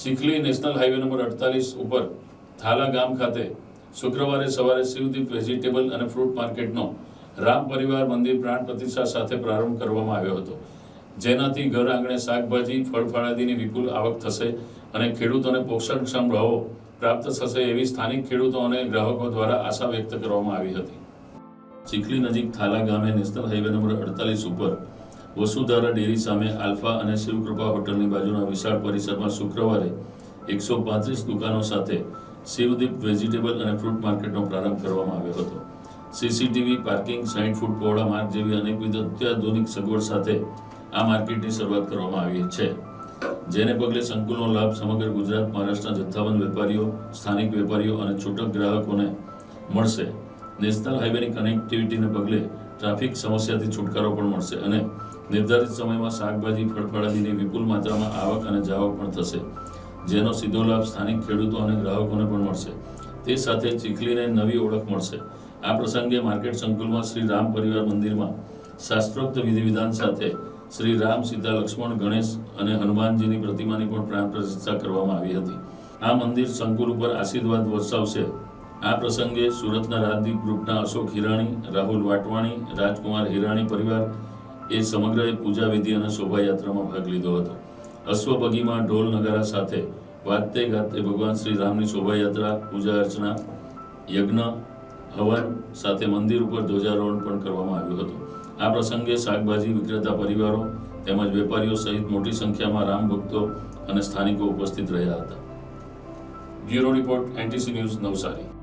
Chikhli national highway number અડતાલીસ ઉપર થાલા ગામ ખાતે શુક્રવારે સવારે શિવદીપ વેજીટેબલ અને ફ્રૂટ માર્કેટનો રામ પરિવાર મંદિર પ્રાણ પ્રતિષ્ઠા સાથે પ્રારંભ કરવામાં આવ્યો હતો. જેનાથી ઘર આંગણે શાકભાજી, ફળફળાદીની વિપુલ આવક થશે અને ખેડૂતોને પોષણક્ષમ રહો પ્રાપ્ત થશે એવી સ્થાનિક ખેડૂતો અને ગ્રાહકો દ્વારા આશા વ્યક્ત કરવામાં આવી હતી. ચીખલી નજીક થાલા ગામે નેશનલ હાઈવે નંબર અડતાલીસ ઉપર વસુધારા ડેરી સામે આલ્ફા અને શિવકૃપા હોટલની બાજુના વિશાળ પરિસરમાં શુક્રવારે એકસો પાંત્રીસ દુકાનો સાથે શિવદીપ વેજીટેબલ અને ફ્રૂટ માર્કેટનો પ્રારંભ કરવામાં આવ્યો હતો. સીસીટીવી પાર્કિંગ સાઈઠ ફૂટ પહોળા માર્ગ જેવી અનેકવિધ અત્યાધુનિક સગવડ સાથે આ માર્કેટની શરૂઆત કરવામાં આવી છે. જેને પગલે સંકુલનો લાભ સમગ્ર ગુજરાત, મહારાષ્ટ્રના જથ્થાબંધ વેપારીઓ, સ્થાનિક વેપારીઓ અને છૂટક ગ્રાહકોને મળશે. નેશનલ હાઈવેની કનેક્ટિવિટીને પગલે ટ્રાફિક સમસ્યાથી છુટકારો પણ મળશે અને નિર્ધારિત સમયમાં શાકભાજી, ફળફળાદીની વિપુલ માત્રામાં આવક અને જાવક પણ થશે, જેનો સીધો લાભ સ્થાનિક ખેડૂતો અને ગ્રાહકોને પણ મળશે. તે સાથે ચીખલીને નવી ઓળખ મળશે. આ પ્રસંગે માર્કેટ સંકુલમાં શ્રી રામ પરિવાર મંદિરમાં શાસ્ત્રોક્ત વિધિવિધાન સાથે શ્રી રામ સીતા લક્ષ્મણ, ગણેશ અને હનુમાનજીની પ્રતિમાની પણ પ્રાણ પ્રતિષ્ઠા કરવામાં આવી હતી. આ મંદિર સંકુલ ઉપર આશીર્વાદ વરસાવશે. આ પ્રસંગે સુરતના રાજદીપ ગ્રુપના અશોક હિરાણી, રાહુલ વાટવાણી, રાજકુમાર હિરાણી પરિવાર એ સમગ્રએ પૂજાવિધિ અને શોભાયાત્રામાં ભાગ લીધો હતો. અશ્વબગીમાં ઢોલ નગારા સાથે વાતે ગાતે ભગવાન શ્રી રામની શોભાયાત્રા, પૂજા અર્ચના, યજ્ઞ, હવન સાથે મંદિર ઉપર ધ્વજારોહણ પણ કરવામાં આવ્યું હતું. આ પ્રસંગે શાકભાજી વિક્રેતા પરિવારો તેમજ વેપારીઓ સહિત મોટી સંખ્યામાં રામ ભક્તો અને સ્થાનિકો ઉપસ્થિત રહ્યા હતા. Bureau report, NTC news Navsari.